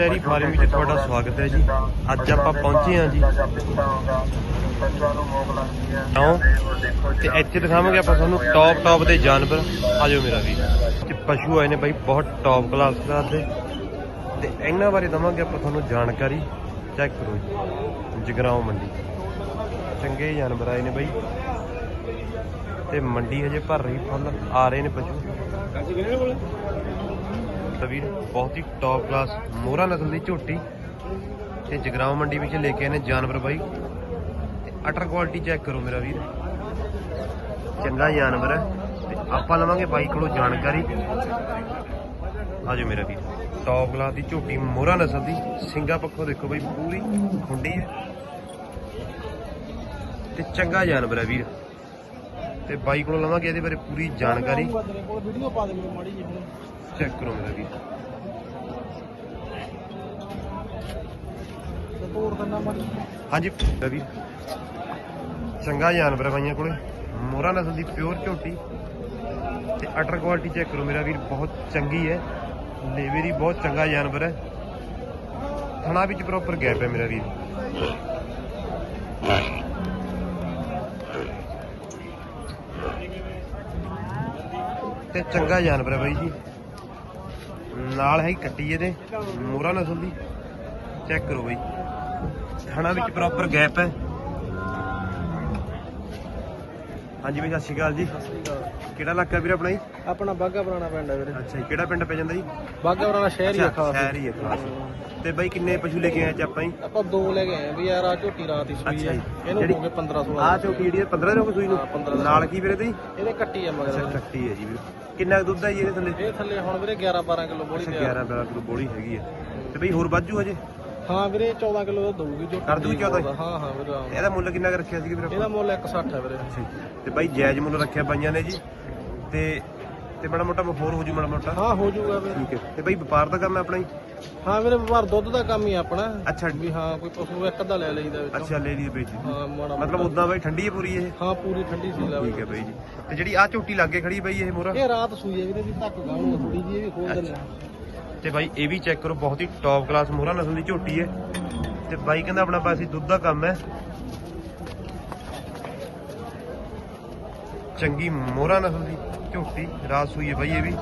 Dairy farm ਵਿੱਚ ਤੁਹਾਡਾ ਸਵਾਗਤ ਹੈ ਜੀ। ਅੱਜ ਆਪਾਂ ਪਹੁੰਚੇ ਹਾਂ ਜੀ। ਕਿਉਂ ਤੇ ਇੱਥੇ ਦਿਖਾਵਾਂਗੇ ਆਪਾਂ ਤੁਹਾਨੂੰ ਟੌਪ ਟੌਪ ਦੇ ਜਾਨਵਰ। ਆਜੋ ਮੇਰਾ ਵੀ ਤੇ ਪਸ਼ੂ ਆਏ ਨੇ ਬਾਈ ਬਹੁਤ ਟੌਪ ਕਲਾਸ ਦਾ ਦੇ। ਤੇ ਇਹਨਾਂ ਬਾਰੇ ਦਵਾਂਗੇ ਆਪਾਂ ਤੁਹਾਨੂੰ ਜਾਣਕਾਰੀ। ਚੈੱਕ ਕਰੋ ਜੀ। ਜਗਰਾਉਂ ਮੰਡੀ। ਚੰਗੇ ਜਾਨਵਰ ਆਏ ਨੇ ਬਾਈ। ਤੇ ਮੰਡੀ ਹਜੇ ਭਰ ਰਹੀ ਫੁੱਲ ਆ ਰਹੇ ਨੇ ਪਸ਼ੂ। ਵੀਰ ਬਹੁਤ ਹੀ ਟੌਪ ਕਲਾਸ ਮੋਹਰਾ ਨਸਲ ਦੀ ਝੋਟੀ ਤੇ ਜਗਰਾਉਂ ਮੰਡੀ ਵਿੱਚ ਲੈ ਕੇ ਆਏ ਨੇ ਜਾਨਵਰ ਬਾਈ। ਤੇ ਅਟਰ ਕੁਆਲਿਟੀ ਚੈੱਕ ਕਰੋ ਮੇਰਾ ਵੀਰ। ਚੰਗਾ ਜਾਨਵਰ ਹੈ। ਤੇ ਆਪਾਂ ਲਵਾਂਗੇ ਬਾਈ ਕੋਲੋਂ ਜਾਣਕਾਰੀ। ਆਜੋ ਮੇਰਾ ਵੀਰ। ਟੌਪ ਕਲਾਸ ਦੀ ਝੋਟੀ ਮੋਹਰਾ ਨਸਲ ਦੀ। ਸਿੰਗਾ ਪੱਖੋਂ ਦੇਖੋ ਬਾਈ, ਪੂਰੀ ਖੁੰਡੀ ਹੈ। ਤੇ ਚੰਗਾ ਜਾਨਵਰ ਹੈ ਵੀਰ। ਤੇ ਬਾਈ ਕੋਲੋਂ ਲਵਾਂਗੇ ਇਹਦੇ ਬਾਰੇ ਪੂਰੀ ਜਾਣਕਾਰੀ। ਵੀਡੀਓ ਪਾ ਦੇ ਮੈਨੂੰ ਮਾੜੀ ਜਿਹੀ ਚੈੱਕ ਕਰੋ ਮੇਰਾ ਤੋੜ ਮਾੜੀ ਹਾਂਜੀ ਰਵੀ ਚੰਗਾ ਜਾਨਵਰ ਬਾਈਆਂ ਕੋਲੇ। ਮੋਹਰਾ ਨਸਲ ਦੀ ਪਿਓਰ ਝੋਟੀ। ਤੇ ਅਟਰ ਕੁਆਲਿਟੀ ਚੈੱਕ ਕਰੋ ਮੇਰਾ ਵੀਰ ਬਹੁਤ ਚੰਗੀ ਹੈ। ਲੇਵੇ ਦੀ ਬਹੁਤ ਚੰਗਾ ਜਾਨਵਰ ਹੈ। ਥਣਾ ਵਿੱਚ ਪ੍ਰੋਪਰ ਗੈਪ ਹੈ ਮੇਰਾ ਵੀਰ। ਤੇ ਚੰਗਾ ਜਾਨਵਰ ਹੈ ਬਾਈ ਜੀ। ਨਾਲ ਹੈ ਕੱਟੀ ਇਹਦੇ। ਮੋਹਰਾ ਨਸਲ ਦੀ ਚੈੱਕ ਕਰੋ ਬਾਈ। ਥਣਾ ਵਿੱਚ ਪ੍ਰੋਪਰ ਗੈਪ ਹੈ। ਹਾਂਜੀ ਬਈ ਸਤਿ ਸ਼੍ਰੀ ਅਕਾਲ ਜੀ। ਕਿਹੜਾ ਇਲਾਕਾ ਵੀਰ ਆਪਣਾ ਜੀ? ਆਪਣਾ ਬਾਗਾ ਪੁਰਾਣਾ ਪਿੰਡ ਹੈ ਵੀਰੇ। ਅੱਛਾ ਜੀ ਕਿਹੜਾ ਪਿੰਡ ਪੈ ਜਾਂਦਾ ਜੀ? ਬਾਗਾ ਪੁਰਾਣਾ ਸ਼ਹਿਰ ਹੀ ਆ ਖਾਸ। ਸ਼ਹਿਰ ਹੀ ਹੈ ਖਾਸ। ਤੇ ਬਾਈ ਕਿੰਨੇ ਪਸ਼ੂ ਲੈ ਕੇ ਆਏ ਅੱਜ ਆਪਾਂ ਜੀ? ਆਪਾਂ ਦੋ ਲੈ ਕੇ ਆਏ ਆ ਵੀ ਯਾਰ ਆ ਝੋਟੀ ਰਾਤ ਹੀ ਸੂਈ ਆ। ਇਹਨੂੰ ਜਿਹੜੀ- ਹੋ ਗਏ 15 16 ਆਹ ਝੋਟੀ ਜਿਹੜੀ ਹੈ 15 ਦਿਨ ਹੋ ਗਏ ਸੂਈ ਨੂੰ? ਹਾਂ, 15 ਦਿਨ। ਨਾਲ ਕੀ ਵੀਰੇ ਤੇ ਇਹਦੇ ਕੱਟੀ ਆ ਮਗਰ। ਕੱਟੀ ਹੈ ਜੀ ਵੀਰ। ਕਿੰਨਾ ਕੁ ਦੁੱਧ ਹੈ ਜੀ ਇਹਦੇ ਥੱਲੇ? ਇਹ ਥੱਲੇ ਹੁਣ ਵੀਰੇ 11 12 ਕਿਲੋ ਬੋਲੀ ਅੱਛਾ ਤੇ 11 12 ਕਿਲੋ ਬੋਲੀ ਹੈਗੀ ਹੈ। ਤੇ ਬਈ ਹੋਰ ਵਾਜੂ ਹਜੇ ਹਾਂ ਵੀਰੇ 14 ਕਿਲੋ ਦਾ ਦਊਗੀ ਝੋਟੀ ਕਰ ਦਊਗੀ 14? ਹਾਂ ਹਾਂ ਵੀਰੇ ਹਾਂ। ਇਹਦਾ ਮੁੱਲ ਕਿੰਨਾ ਕੁ ਰੱਖਿਆ ਸੀ ਵੀਰ ਆਪਾਂ? ਇਹਦਾ ਮੁੱਲ 160 ਹੈ ਵੀਰੇ। ਜੀ। ਤੇ ਬਾਈ ਜਾਇਜ਼ ਮੁੱਲ ਰੱਖਿਆ ਬਾਈਆਂ ਨੇ ਜੀ। ਤੇ ਤੇ ਬੜਾ ਮੋਟਾ ਹੋਰ ਹੋ ਜੂ ਮਾੜਾ ਮੋਟਾ। ਹਾਂ ਹੋ ਜਾਊਗਾ ਵੀਰੇ। ਠੀਕ ਹੈ। ਤੇ ਬਾਈ ਵਪਾਰ ਦਾ ਕੰਮ ਹੈ ਆਪਣਾ ਜੀ? ਹਾਂ ਵੀਰੇ ਵਪਾਰ ਦੁੱਧ ਦਾ ਕੰਮ ਹੀ ਆ ਆਪਣਾ। ਅੱਛਾ। ਵੀ ਹਾਂ ਕੋਈ ਪਸ਼ੂ ਇੱਕ ਅੱਧਾ ਲੈ ਲਈਦਾ ਵਿੱਚੋਂ। ਅੱਛਾ ਲੈ ਲਈ ਵੇਚ ਹਾਂ ਮਾੜਾ ਮਤਲਬ ਉਦਾਂ ਬਾਈ ਠੰਡੀ ਹੈ ਪੂਰੀ ਇਹ? ਹਾਂ ਪੂਰੀ ਠੰਡੀ ਸੀ ਲਾ ਠੀਕ ਹੈ ਬਾਈ ਜੀ। ਤੇ ਜਿਹੜੀ ਆ ਝੋਟੀ ਲੱਗੇ ਖੜੀ ਬਾਈ ਇਹ ਮੋਰਾ ਇਹ ਰਾਤ ਸੂਈ ਹੈ ਵੀਰੇ ਵੀ ਧੱਕ ਗਾਣੂ ਥੋੜੀ ਜੀ ਇਹ ਵੀ ਖੋਲ ਦਿੰਦੇ ਆ। ਤੇ ਬਾਈ ਇਹ ਵੀ ਚੈੱਕ ਕਰੋ ਬਹੁਤ ਹੀ ਟੌਪ ਕਲਾਸ ਮੋਹਰਾ ਨਸਲ ਦੀ ਝੋਟੀ ਹੈ। ਤੇ ਬਾਈ ਕਹਿੰਦਾ ਆਪਣਾ ਪਾਸੇ ਦੁੱਧ ਦਾ ਕੰਮ ਹੈ। ਚੰਗੀ ਮੋਹਰਾ ਨਸਲ ਦੀ ਝੋਟੀ, ਰਾਤ ਸੂਈ ਹੈ ਬਾਈ ਇਹ ਵੀ।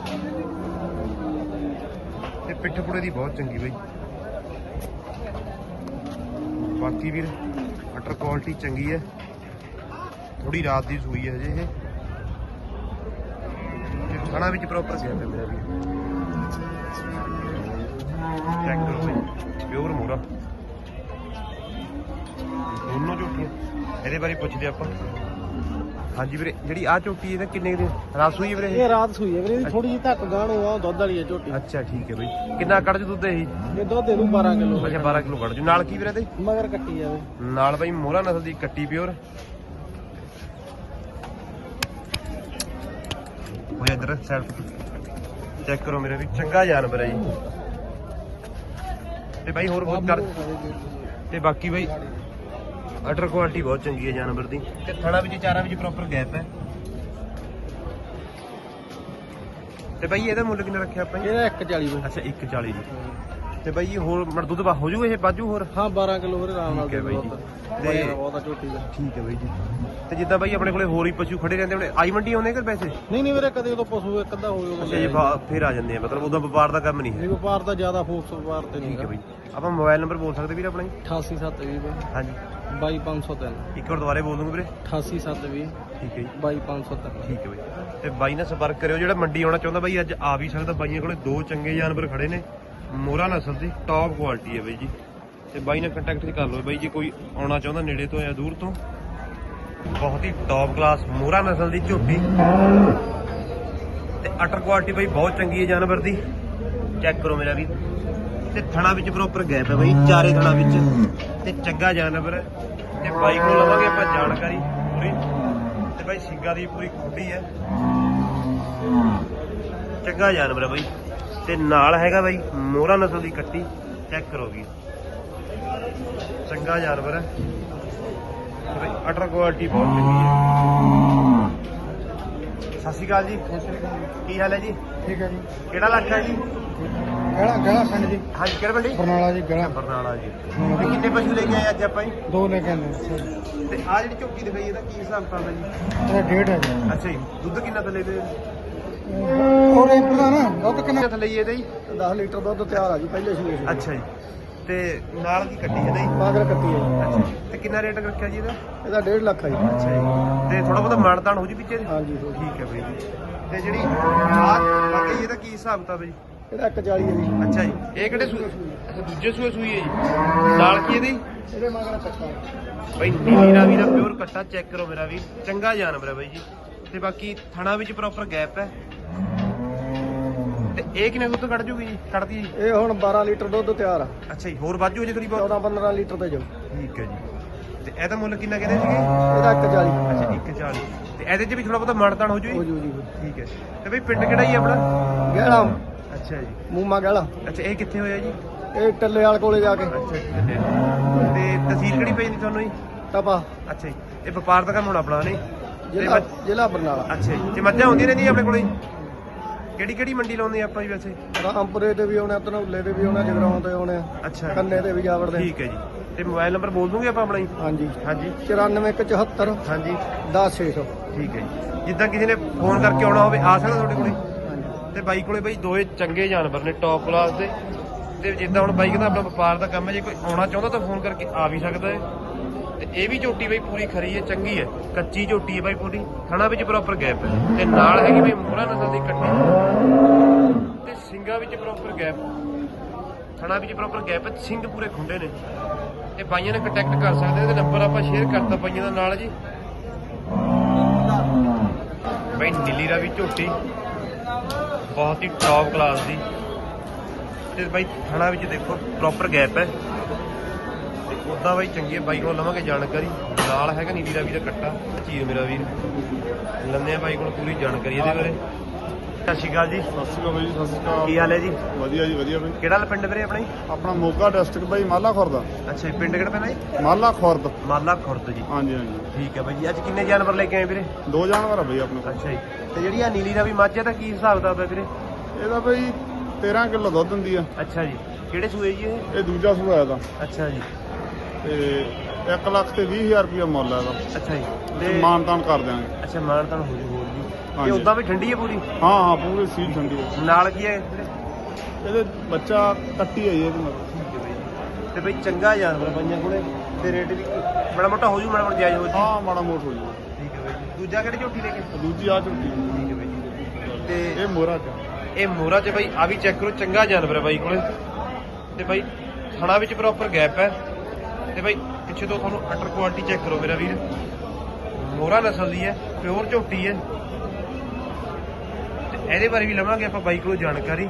ਤੇ ਪਿੱਠ ਪੁੜੇ ਦੀ ਬਹੁਤ ਚੰਗੀ ਬਾਈ। ਬਾਕੀ ਵੀਰ ਅਟਰ ਕੁਆਲਿਟੀ ਚੰਗੀ ਹੈ। ਥੋੜੀ ਰਾਤ ਦੀ ਸੂਈ ਹੈ ਹਜੇ ਇਹ। ਤੇ ਖਾਣਾ ਵਿੱਚ ਪ੍ਰੋਪਰ ਗਿਆ ਪਿਆ ਮੇਰਾ ਵੀ ਚੈੱਕ ਕਰੋ ਬਈ ਪਿਓਰ ਮੋਹਰਾ। ਦੋਨੋਂ ਝੋਟੀਆਂ। ਇਹਦੇ ਬਾਰੇ ਪੁੱਛਦੇ ਆਪਾਂ। ਹਾਂਜੀ ਵੀਰੇ ਜਿਹੜੀ ਆ ਝੋਟੀ ਇਹਦਾ ਕਿੰਨੇ ਕੁ ਦੀ ਰਾਸੂ ਹੀ ਵੀਰੇ ਇਹ? ਰਾਤ ਸੂਈ ਹੈ ਵੀਰੇ ਥੋੜੀ ਜੀ ਧੱਕ ਗਾਣੂ ਆ ਦੁੱਧ ਵਾਲੀ ਹੈ ਝੋਟੀ। ਅੱਛਾ ਠੀਕ ਹੈ ਬਈ। ਕਿੰਨਾ ਕੱਢ ਜੂ ਦੁੱਧ ਇਹ? ਇਹ ਦੁੱਧ ਦੇ ਦੂ 12 ਕਿਲੋ ਅੱਛਾ 12 ਕਿਲੋ ਕੱਢ ਜੂ ਨਾਲ ਕੀ ਵੀਰੇ ਤੇ ਮਗਰ ਕੱਟੀ ਜਾਵੇ ਨਾਲ ਬਈ ਮੋਹਰਾ ਨਸਲ ਦੀ ਕੱਟੀ ਪਿਓਰ। ਹੋ ਜਾ ਇਧਰ ਸਾਈਡ ਚੈੱਕ ਕਰੋ ਮੇਰੇ ਵੀ ਚੰਗਾ ਜਾਨਵਰ ਹੈ ਜੀ। ਤੇ ਬਾਈ ਹੋਰ ਬਹੁਤ ਕਰ ਤੇ ਬਾਕੀ ਬਈ ਅਟਰ ਕੁਆਲਿਟੀ ਬਹੁਤ ਚੰਗੀ ਹੈ ਜਾਨਵਰ ਦੀ। ਤੇ ਥਣਾ ਵਿੱਚ ਚਾਰਾਂ ਵਿੱਚ ਪ੍ਰੋਪਰ ਗੈਪ ਹੈ। ਤੇ ਬਾਈ ਇਹਦਾ ਮੁੱਲ ਕਿੰਨਾ ਰੱਖਿਆ ਆਪਾਂ ਜੀ? ਇਹਦਾ 140 ਵੇ ਅੱਛਾ 140 ਜੀ। ਤੇ ਬਾਈ ਇਹ ਹੋਰ ਮਰ ਦੁੱਧ ਬਾ ਹੋ ਜੂ ਇਹ ਬਾਜੂ ਹੋਰ? ਹਾਂ 12 ਕਿਲੋ ਵੀਰੇ ਆਰਾਮ ਨਾਲ ਠੀਕ ਹੈ ਬਾਈ ਦੁੱਧ ਜੀ। ਤੇ ਤੇ- ਬਹੁਤ ਆ ਝੋਟੀ ਦਾ। ਠੀਕ ਹੈ ਬਾਈ ਜੀ। ਤੇ ਜਿੱਦਾਂ ਬਾਈ ਆਪਣੇ ਕੋਲੇ ਹੋਰ ਹੀ ਪਸ਼ੂ ਖੜੇ ਰਹਿੰਦੇ ਆਪਣੇ ਆਈ ਮੰਡੀ ਆਉਂਦੇ ਕਿ ਪੈਸੇ? ਨਹੀਂ ਨਹੀਂ ਵੀਰੇ ਕਦੇ ਉਦੋਂ ਪਸ਼ੂ ਇੱਕ ਅੱਧਾ ਹੋਏ ਅੱਛਾ ਜੀ ਫਾ- ਫਿਰ ਆ ਜਾਂਦੇ ਆ ਮਤਲਬ ਉਦੋਂ ਵਪਾਰ ਦਾ ਕੰਮ ਨਹੀਂ ਹੈ। ਨਹੀਂ ਵਪਾਰ ਦਾ ਜ਼ਿਆਦਾ ਫੋਕਸ ਵਪਾਰ ਤੇ ਨਹੀਂ ਠੀਕ ਹੈ ਬਾਈ ਆਪਾਂ ਮੋਬਾਈਲ ਨੰਬਰ ਬੋਲ ਸਕਦੇ ਵੀਰ ਆਪਣਾ ਜੀ? 88720 ਵੀਰੇ ਹਾਂਜੀ। 22503 ਇੱਕ ਵਾਰ ਦੁਬਾਰੇ ਬੋਲ ਦੂੰਗਾ ਵੀਰੇ। 88720 ਠੀਕ ਹੈ ਜੀ। 22503 ਠੀਕ ਹੈ ਬਾਈ। ਤੇ ਬਾਈ ਨਾਲ ਸੰਪਰਕ ਕਰਿਓ ਜਿਹੜਾ ਮੰਡੀ ਆਉਣਾ ਚਾਹੁੰਦਾ ਬਾਈ ਅੱਜ ਆ ਵੀ ਸਕਦਾ। ਬਾਈਆਂ ਕੋਲੇ ਦੋ ਚੰਗੇ ਜਾਨਵਰ ਖੜੇ ਨੇ। ਮੋਹਰਾ ਨਸਲ ਦੀ ਟੌਪ ਕੁਆਲਿਟੀ ਹੈ ਬਾਈ ਜੀ। ਤੇ ਬਾਈ ਨਾਲ ਕੰਟੈਕਟ ਕਰ ਲਓ ਬਾਈ ਜੇ ਕੋਈ ਆਉਣਾ ਚਾਹੁੰਦਾ ਨੇੜੇ ਤੋਂ ਜਾਂ ਦੂਰ ਤੋਂ। ਬਹੁਤ ਹੀ ਟੌਪ ਕਲਾਸ ਮੋਹਰਾ ਨਸਲ ਦੀ ਝੋਟੀ। ਤੇ ਅਟਰ ਕੁਆਲਿਟੀ ਬਾਈ ਬਹੁਤ ਚੰਗੀ ਹੈ ਜਾਨਵਰ ਦੀ। ਚੈੱਕ ਕਰੋ ਮੇਰਾ ਵੀ ਤੇ ਥਣਾ ਵਿੱਚ ਪ੍ਰੋਪਰ ਗੈਪ ਹੈ ਬਾਈ ਚਾਰੇ ਥਣਾ ਵਿੱਚ। ਤੇ ਚੰਗਾ ਜਾਨਵਰ ਹੈ। ਤੇ ਬਾਈ ਕੋਲ ਲਵਾਂਗੇ ਆਪਾਂ ਜਾਣਕਾਰੀ ਪੂਰੀ। ਤੇ ਬਾਈ ਸਿੰਘਾਂ ਦੀ ਪੂਰੀ ਖੁੱਡੀ ਹੈ। ਚੰਗਾ ਜਾਨਵਰ ਹੈ ਬਾਈ। ਤੇ ਨਾਲ ਹੈਗਾ ਬਾਈ ਮੋਹਰਾ ਨਸਲ ਦੀ ਕੱਟੀ। ਚੈੱਕ ਕਰੋ ਵੀ ਚੰਗਾ ਜਾਨਵਰ ਹੈ। ਬਾਈ ਅਟਰ ਕੁਆਲਿਟੀ ਬਹੁਤ ਚੰਗੀ ਹੈ। ਸਤਿ ਸ਼੍ਰੀ ਅਕਾਲ ਜੀ। ਕੀ ਹਾਲ ਹੈ ਜੀ? ਠੀਕ ਹੈ ਜੀ। ਕਿਹੜਾ ਇਲਾਕਾ ਹੈ ਜੀ? ਗਹਿਲਾ ਗਹਿਲਾ ਪਿੰਡ ਜੀ। ਹਾਂਜੀ ਕਿਹੜੇ ਪਿੰਡ ਜੀ? ਬਰਨਾਲਾ ਜੀ ਗਹਿਲਾ ਬਰਨਾਲਾ ਜੀ। ਤੇ ਕਿੰਨੇ ਪਸ਼ੂ ਲੈ ਕੇ ਆਏ ਅੱਜ ਆਪਾਂ ਜੀ? ਦੋ ਲੈ ਕੇ ਆਂਦੇ ਤੇ ਆ ਜਿਹੜੀ ਝੋਕੀ ਦਿਖਾਈ ਇਹਦਾ ਕੀ ਹਿਸਾਬ ਹੈ ਜੀ? ਇਹਦਾ ਡੇਢ ਹੈ ਜੀ। ਅੱਛਾ ਜੀ ਦੁੱਧ ਕਿੰਨਾ ਥੱਲੇ ਦੇ? ਹੋਰ ਇਹ ਦਾ ਨਾ ਦੁੱਧ ਕਿੰਨਾ? ਥੱਲੇ ਇਹਦਾ ਜੀ? 10 ਲੀਟਰ ਦੁੱਧ ਤਿਆਰ ਆ ਜੀ ਪਹਿਲੇ ਸੂਏ ਸੀ ਅੱਛਾ ਜੀ। ਤੇ ਨਾਲ ਦੀ ਕੱਟੀ ਇਹਦਾ ਜੀ? ਮਾਗਰ ਕੱਟੀ ਹੈ ਜੀ। ਅੱਛਾ। ਤੇ ਕਿੰਨਾ ਰੇਟ ਰੱਖਿਆ ਜੀ ਇਹਦਾ? ਇਹਦਾ 1.5 ਲੱਖ ਹੈ ਜੀ। ਅੱਛਾ ਜੀ। ਤੇ ਥੋੜਾ ਬਹੁਤਾ ਮਾਨਤਾਨ ਹੋ ਜੀ ਪਿੱਛੇ? ਹਾਂਜੀ ਹੋ ਜੀ। ਠੀਕ ਹੈ ਬਈ ਜੀ। ਤੇ ਜਿਹੜੀ ਬਾਕੀ ਇਹਦਾ ਕੀ ਹਿਸਾਬ ਕਿਤਾਬ ਹੈ ਜੀ? ਇਹਦਾ 140 ਹੈ ਜੀ। ਅੱਛਾ ਜੀ। ਇਹ ਕਿਹੜੇ ਸੂਏ ਅੱਛਾ ਦੂਜੇ ਸੂਏ ਸੂਈ ਹੈ ਜੀ। ਨਾਲ ਕੀ ਇਹਦੀ? ਇਹਦੇ ਮਗਰ ਕੱਟਾ। ਬਈ ਨੀਲੀ ਰਾਵੀ ਦਾ ਪਿਓਰ ਕੱਟਾ ਚੈੱਕ ਕਰੋ ਮੇਰਾ ਵੀ। ਚੰਗਾ ਜਾਨਵਰ ਹੈ ਬਾਈ ਜੀ। ਤੇ ਬਾਕੀ ਥਣਾ ਵਿੱਚ ਪ੍ਰੋਪਰ ਗੈਪ ਹੈ। ਤੇ ਇਹ ਕਿੰਨੇ ਦੁੱਧ ਕੱਢ ਜੂਗੀ ਜੀ? ਕੱਢਦੀ ਹੈ ਜੀ? ਇਹ ਹੁਣ 12 ਲੀਟਰ ਦੁੱਧ ਤਿਆਰ ਆ। ਅੱਛਾ ਜੀ ਹੋਰ ਵੱਧ ਜੂ ਜੇ ਥੋੜੀ ਬਹੁਤ? 14 15 ਲੀਟਰ ਤੇ ਜਾਊ। ਠੀਕ ਹੈ ਜੀ। ਤੇ ਇਹਦਾ ਮੁੱਲ ਕਿੰਨਾ ਕਹਿੰਦੇ ਸੀਗੇ? ਇਹਦਾ 140 ਅੱਛਾ 140 ਤੇ ਇਹਦੇ 'ਚ ਵੀ ਥੋੜਾ ਬਹੁਤਾ ਮਾਨਤਾਨ ਹੋ ਜੂ ਹੋ ਜੀ ਜੂ ਜੀ। ਠੀਕ ਹੈ ਤੇ ਬਈ ਪਿੰਡ ਕਿਹੜਾ ਜੀ ਆਪਣਾ? ਗਹਿਲਾ ਅੱਛਾ ਜੀ। ਮੂਮਾ ਗਹਿਲਾ। ਅੱਛਾ ਇਹ ਕਿੱਥੇ ਹੋਇਆ ਜੀ? ਇਹ ਟੱਲੇ ਵਾਲ ਕੋਲੇ ਜਾ ਕੇ। ਅੱਛਾ ਜੀ। ਤੇ ਤਹਿਸੀਲ ਕਿਹੜੀ ਪਈ ਨਹੀਂ ਤੁਹਾਨੂੰ ਜੀ? ਤਪਾ। ਅੱਛਾ ਜੀ ਇਹ ਵਪਾਰ ਦਾ ਕੰਮ ਹੁਣ ਆਪਣਾ ਨਹੀਂ? ਜ਼ਿਲ੍ਹਾ ਜ਼ਿਲ੍ਹਾ ਬਰਨਾਲਾ। ਅੱਛਾ ਜੀ ਤੇ ਮੱਝਾਂ ਹੁੰਦੀਆਂ ਰਹਿੰਦੀਆਂ ਆਪਣੇ ਕੋਲੇ? ਕਿਹੜੀ ਕਿਹੜੀ ਮੰਡੀ ਲਾਉਂਦੇ ਆਪਾਂ ਜੀ ਵੈਸੇ? ਰਾਮਪੁਰੇ ਤੇ ਵੀ ਆਉਣੇ ਧਨੌਲੇ ਤੇ ਵੀ ਆਉਣੇ ਜਗਰਾਉਂ ਤੇ ਆਉਣੇ ਅੱਛਾ ਕੰਨੇ ਤੇ ਵੀ ਜਾ ਵੜਦੇ ਠੀਕ ਹੈ ਜੀ। ਤੇ ਮੋਬਾਈਲ ਨੰਬਰ ਬੋਲ ਦੂੰਗੇ ਆਪਾਂ ਆਪਣਾ ਜੀ? ਹਾਂਜੀ। ਹਾਂਜੀ। 9474 ਹਾਂਜੀ। 10600 ਠੀਕ ਹੈ ਜੀ। ਜਿੱਦਾਂ ਕਿਸੇ ਨੇ ਫੋਨ ਕਰਕੇ ਆਉਣਾ ਹੋਵੇ ਆ ਸਕਦਾ ਤੁਹਾਡੇ ਕੋਲੇ? ਤੇ ਬਾਈ ਕੋਲੇ ਬਈ ਦੋਏ ਚੰਗੇ ਜਾਨਵਰ ਨੇ ਟੌਪ ਕਲਾਸ ਦੇ। ਤੇ ਜਿੱਦਾਂ ਹੁਣ ਬਾਈ ਕਹਿੰਦਾ ਆਪਣਾ ਵਪਾਰ ਦਾ ਕੰਮ ਹੈ, ਜੇ ਕੋਈ ਆਉਣਾ ਚਾਹੁੰਦਾ ਤਾਂ ਫੋਨ ਕਰਕੇ ਆ ਵੀ ਸਕਦਾ ਹੈ। ਤੇ ਇਹ ਵੀ ਝੋਟੀ ਬਈ ਪੂਰੀ ਖਰੀ ਹੈ, ਚੰਗੀ ਹੈ। ਕੱਚੀ ਝੋਟੀ ਹੈ ਬਾਈ ਪੂਰੀ, ਥਣਾ ਵਿੱਚ ਪ੍ਰੋਪਰ ਗੈਪ ਹੈ। ਤੇ ਨਾਲ ਹੈਗੀ ਬਈ ਮੋਹਰਾ ਨਸਲ ਦੀ ਕੱਟੀ। ਤੇ ਸਿੰਗਾ ਵਿੱਚ ਪ੍ਰੋਪਰ ਗੈਪ ਥਣਾ ਵਿੱਚ ਪ੍ਰੋਪਰ ਗੈਪ ਹੈ, ਸਿੰਘ ਪੂਰੇ ਖੁੰਡੇ ਨੇ। ਤੇ ਬਾਈਆਂ ਨੇ ਕੰਟੈਕਟ ਕਰ ਸਕਦੇ ਇਹਦੇ ਨੰਬਰ ਆਪਾਂ ਸ਼ੇਅਰ ਕਰਤਾ ਬਾਈਆਂ ਦਾ ਨਾਲ ਜੀ। ਬਈ ਦਾ ਵੀ ਝੋਟੀ। ਬਹੁਤ ਹੀ ਟੌਪ ਕਲਾਸ ਦੀ। ਤੇ ਬਾਈ ਥਣਾ ਵਿੱਚ ਦੇਖੋ ਪ੍ਰੋਪਰ ਗੈਪ ਹੈ। ਤੇ ਉਦਾਂ ਬਾਈ ਚੰਗੇ ਹੈ, ਬਾਈ ਕੋਲ ਲਵਾਂਗੇ ਜਾਣਕਾਰੀ। ਨਾਲ ਹੈਗਾ ਨੀਲੀ ਰਾਵੀ ਦਾ ਕੱਟਾ ਚੀਰ ਮੇਰਾ ਵੀਰ। ਲੰਨੇ ਆ ਬਾਈ ਕੋਲ ਪੂਰੀ ਜਾਣਕਾਰੀ ਇਹਦੇ ਬਾਰੇ। ਸਤਿ ਸ਼੍ਰੀ ਅਕਾਲ ਜੀ। ਸਤਿ ਸ਼੍ਰੀ ਅਕਾਲ ਬਾਈ ਜੀ, ਸਤਿ ਸ਼੍ਰੀ ਅਕਾਲ। ਕੀ ਹਾਲ ਹੈ ਜੀ? ਵਧੀਆ ਜੀ ਵਧੀਆ ਬਾਈ। ਕਿਹੜਾ ਪਿੰਡ ਵੀਰੇ ਆਪਣਾ ਜੀ? ਆਪਣਾ ਮੋਗਾ ਡਿਸਟ੍ਰਿਕਟ ਬਾਈ ਮਾਲਾ ਖੁਰਦ। ਅੱਛਾ ਜੀ ਪਿੰਡ ਕਿਹੜਾ ਪੈਂਦਾ ਜੀ? ਮਾਲਾ ਖੁਰਦ। ਮਾਲਾ ਖੁਰਦ ਜੀ। ਹਾਂਜੀ ਹਾਂਜੀ। ਠੀਕ ਹੈ ਬਾਈ ਜੀ ਅੱਜ ਕਿੰਨੇ ਜਾਨਵਰ ਲੈ ਕੇ ਆਏ ਵੀਰੇ? ਦੋ ਜਾਨਵਰ ਆ ਬਾਈ ਆਪਣੇ ਕੋਲ। ਅੱਛਾ ਜੀ ਤੇ ਜਿਹੜੀ ਆ ਨੀਲੀ ਰਾਵੀ ਮੱਝ ਹੈ ਤਾਂ ਕੀ ਹਿਸਾਬ ਦਾ ਵੀਰੇ? ਇਹਦਾ ਬਾਈ 13 ਕਿਲੋ ਦੁੱਧ ਦਿੰਦੀ ਆ। ਅੱਛਾ ਜੀ ਕਿਹੜੇ ਸੂਏ ਜੀ ਇਹ? ਇਹ ਦੂਜਾ ਸੂਆ ਇਹਦਾ। ਅੱਛਾ ਜੀ। ਤੇ 1 ਲੱਖ ਤੇ 20000 ਰੁਪਇਆ ਮੁੱਲ ਆ ਇਹਦਾ। ਅੱਛਾ ਜੀ ਤੇ ਮਾਨਤਾਨ ਕਰ ਦਿਆਂਗੇ। ਅੱਛਾ ਮਾਨਤਾਨ ਹੋ ਜੂ ਜੀ ਤੇ। ਉਦਾਂ ਵੀ ਠੰਡੀ ਹੈ ਪੂਰੀ? ਹਾਂ ਹਾਂ ਪੂਰੀ ਸੀਲ ਠੰਡੀ ਹੈ। ਨਾਲ ਕੀ ਹੈ? ਇਹਦੇ ਬੱਚਾ ਕੱਟੀ ਆਈ ਇਹਦੇ ਮਗਰ ਹੈ ਤੇ ਬਈ ਚੰਗਾ ਜਾਨਵਰ ਪੰਜਾਂ ਕੋਲੇ। ਤੇ ਰੇਟ ਵੀ ਬੜਾ ਮੋਟਾ ਹੋ ਜੂ ਬੜਾ ਮੋਟਾ ਜਾਇਜ਼ ਹੋ ਜੂ। ਹਾਂ ਮਾੜਾ ਮੋਟ ਹੋ ਜੂਗਾ ਠੀਕ ਹੈ ਬਾਈ ਦੂਜਾ ਕਿਹੜੀ ਝੋਟੀ ਲੈ ਕੇ ਦੂਜੀ ਆ ਝੁੱਟੀ ਠੀਕ ਹੈ ਬਾਈ ਤੇ ਇਹ ਮੋਰਾ ਚ ਇਹ ਮੋਰਾ ਚ ਬਾਈ ਆ ਵੀ ਚੈੱਕ ਕਰੋ ਚੰਗਾ ਜਾਨਵਰ ਹੈ ਬਾਈ ਕੋਲੇ। ਤੇ ਬਾਈ ਥਣਾ ਵਿੱਚ ਪ੍ਰੋਪਰ ਗੈਪ ਹੈ। ਤੇ ਬਾਈ ਪਿੱਛੇ ਤੋਂ ਤੁਹਾਨੂੰ ਅਟਰ ਕੁਆਲਿਟੀ ਚੈੱਕ ਕਰੋ ਮੇਰਾ ਵੀਰ। ਮੋਰਾ ਨਸਲ ਦੀ ਹੈ ਪਿਓਰ ਝੋਟੀ ਹੈ। ਇਹਦੇ ਬਾਰੇ ਵੀ ਲਵਾਂਗੇ ਆਪਾਂ ਬਾਈ ਕੋਲੋਂ ਜਾਣਕਾਰੀ।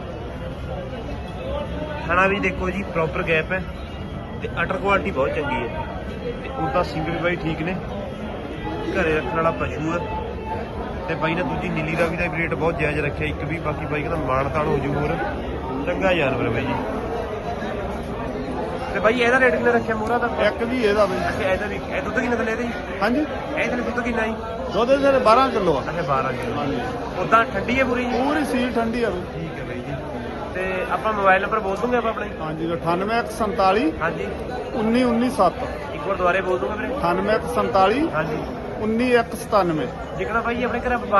ਥਣਾ ਵੀ ਦੇਖੋ ਜੀ ਪ੍ਰੋਪਰ ਗੈਪ ਹੈ ਤੇ ਅਟਰ ਕੁਆਲਿਟੀ ਬਹੁਤ ਚੰਗੀ ਹੈ। ਤੇ ਉਹਦਾ ਸਿੰਗ ਵੀ ਬਾਈ ਠੀਕ ਨੇ। ਘਰੇ ਰੱਖਣ ਵਾਲਾ ਪਸ਼ੂ ਹੈ। ਤੇ ਬਾਈ ਨੇ ਦੂਜੀ ਨੀਲੀ ਦਾ ਵੀ ਦਾ ਰੇਟ ਬਹੁਤ ਜਾਇਜ਼ ਰੱਖਿਆ, ਇੱਕ ਵੀ, ਬਾਕੀ ਬਾਈ ਕਹਿੰਦਾ ਮਾਣ ਤਾਣ ਹੋ ਜੂ ਹੋਰ। ਚੰਗਾ ਜਾਨਵਰ ਹੈ ਬਾਈ ਜੀ। ਤੇ ਬਾਈ ਇਹਦਾ ਰੇਟ ਕਿੰਨਾ ਰੱਖਿਆ ਮੋਹਰਾ ਦਾ? ਇੱਕ ਵੀ ਇਹਦਾ ਬਾਈ। ਅੱਛਾ ਇਹਦਾ ਵੀ ਇਹ ਦੁੱਧ ਕਿੰਨਾ ਥੱਲੇ ਇਹਦਾ ਜੀ? ਹਾਂਜੀ। ਇਹਦੇ ਲਈ ਦੁੱਧ ਕਿੰਨਾ ਜੀ? ਦੁੱਧ ਇਹਦੇ 12 ਕਿਲੋ ਆ। ਅੱਛਾ 12 ਕਿਲੋ। ਉਦਾਂ ਠੰਡੀ ਹੈ ਪੂਰੀ ਜੀ? ਪੂਰੀ ਸੀਲ ਠੰਡੀ ਆ ਬਾਈ। ਠੀਕ ਹੈ ਬਾਈ ਜੀ। ਤੇ ਆਪਾਂ ਮੋਬਾਈਲ ਨੰਬਰ ਬੋਲ ਦੂੰਗੇ ਆਪਾਂ ਆਪਣਾ? ਹਾਂਜੀ 98147 ਹਾਂਜੀ। 19197 ਇੱਕ ਵਾਰ ਦੁਬਾਰੇ ਬੋਲ ਦੂੰਗੇ ਵੀਰੇ। 98147 ਹਾਂਜੀ। 19197 ਜਿਕਣਾ ਬਾਈ ਆਪਣੇ ਘਰੇ ਵਪਾਰ